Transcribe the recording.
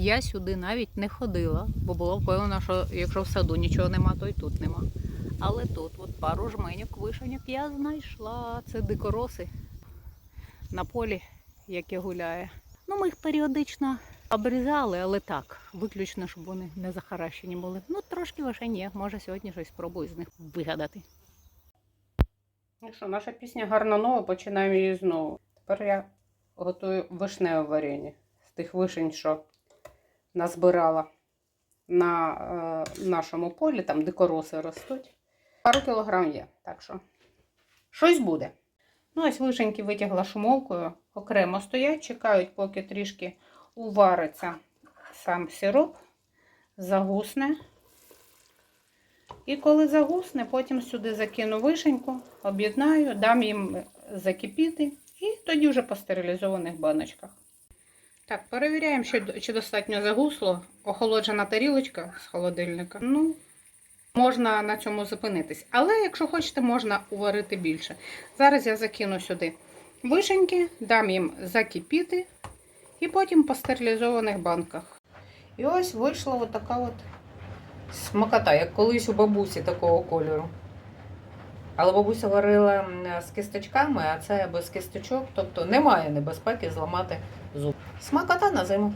Я сюди навіть не ходила, бо було впевнено, що якщо в саду нічого нема, то й тут нема. Але тут от пару жменьок вишеньок я знайшла. Це дикороси на полі, яке гуляє. Ну, ми їх періодично обрізали, але так, виключно, щоб вони не захаращені були. Ну, трошки вишень є. Може, сьогодні щось спробую з них вигадати. Ну що, наша пісня гарна нова, починаємо її знову. Тепер я готую вишневе варення з тих вишень, що назбирала на е, нашому полі, там дикороси ростуть. Пару кілограм є, так що щось буде. Ну, ось вишеньки витягла шумовкою, окремо стоять, чекають, поки трішки увариться сам сироп, загусне. І коли загусне, потім сюди закину вишеньку, об'єднаю, дам їм закипіти і тоді вже по стерилізованих баночках. Так, перевіряємо, чи, чи достатньо загусло. Охолоджена тарілочка з холодильника. Ну, можна на цьому зупинитись. Але якщо хочете, можна уварити більше. Зараз я закину сюди вишеньки, дам їм закипіти і потім по стерилізованих банках. І ось вийшла от така от смакота, як колись у бабусі такого кольору. Але бабуся варила з кисточками, а це без кисточок, тобто немає небезпеки зламати зуб. Смакота на зиму.